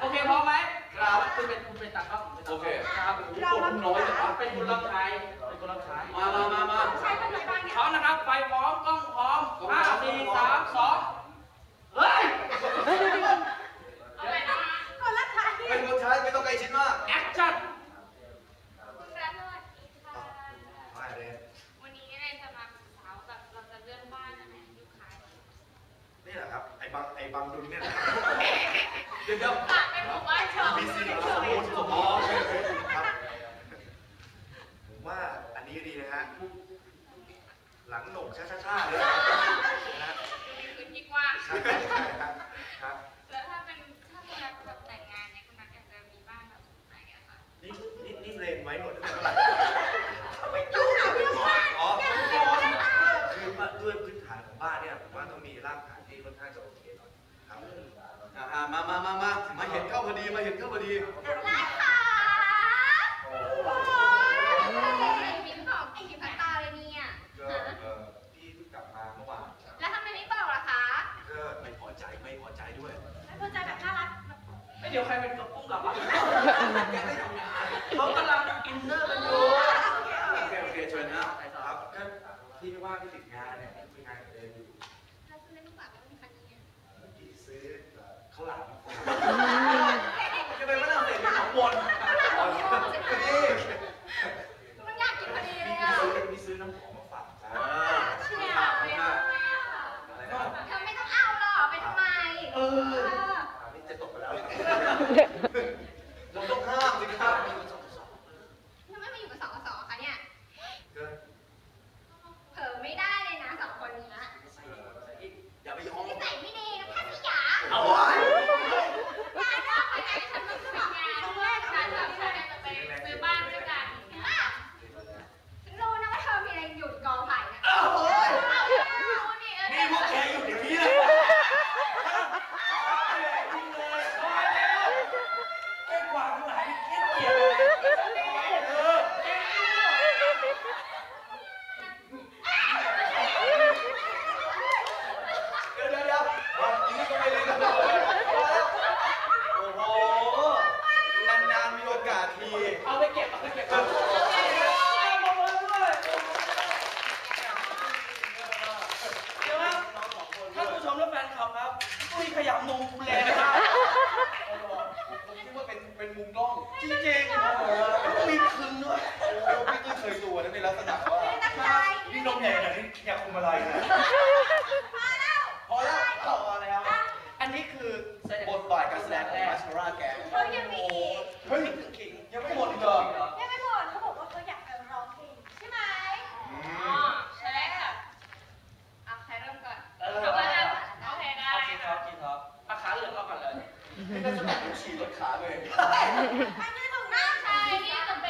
โอเคพร้อมไหมครับคุณเป็นคุณเป็นตากล้องโอเคครับเราคน้อยแต่ว่าเป็นคุณรับใช้ บางไอ้บางดุลเนี่ยเดี๋ยวเดี๋ตัดไปผมว่าชอบมีสิ่สมุดสมบูครับผมว่าอันนี้ดีนะฮะหลังหนกช้าๆเลยนะคือยิ่งว่าแล้วถ้าเป็นถ้าคุณนัทแบบแต่งงานเนี่ยคุณนัทอยากจะมีบ้านแบบไหนอะคะนี่นี่นี่เลนไว้หมดเลย มีรากฐานที่ค่อนข้างจะโอเคหน่อยครับอ่มามามามามาเห็นเข้าพอดีมาเห็นเข้าพอดีร้านค่ะเดี๋ยวใครเป็นกับปุ้งกับวะเขากำลังอินเนอร์กันอยู่โอเคโอเคเชิญนะครับก็ที่ว่าที่ติดงานเนี่ยคืองานเองอยู่ มุมเลยนะครับผมคิดว่าเป็นเป็นมุมกล้องจริงๆครับผมล้วก็มีคึงด้วยไม่เคยเคยตัวนะในลักษณะว่านี่นมใหญ่ขนาดนี้อยากคุมอะไรนะ เอาขาเลือนเข้ากันเลยไม่ไเป็นสแตทดูฉีดรถขาเลย มันคือถุงน้าชายที่มัเป็น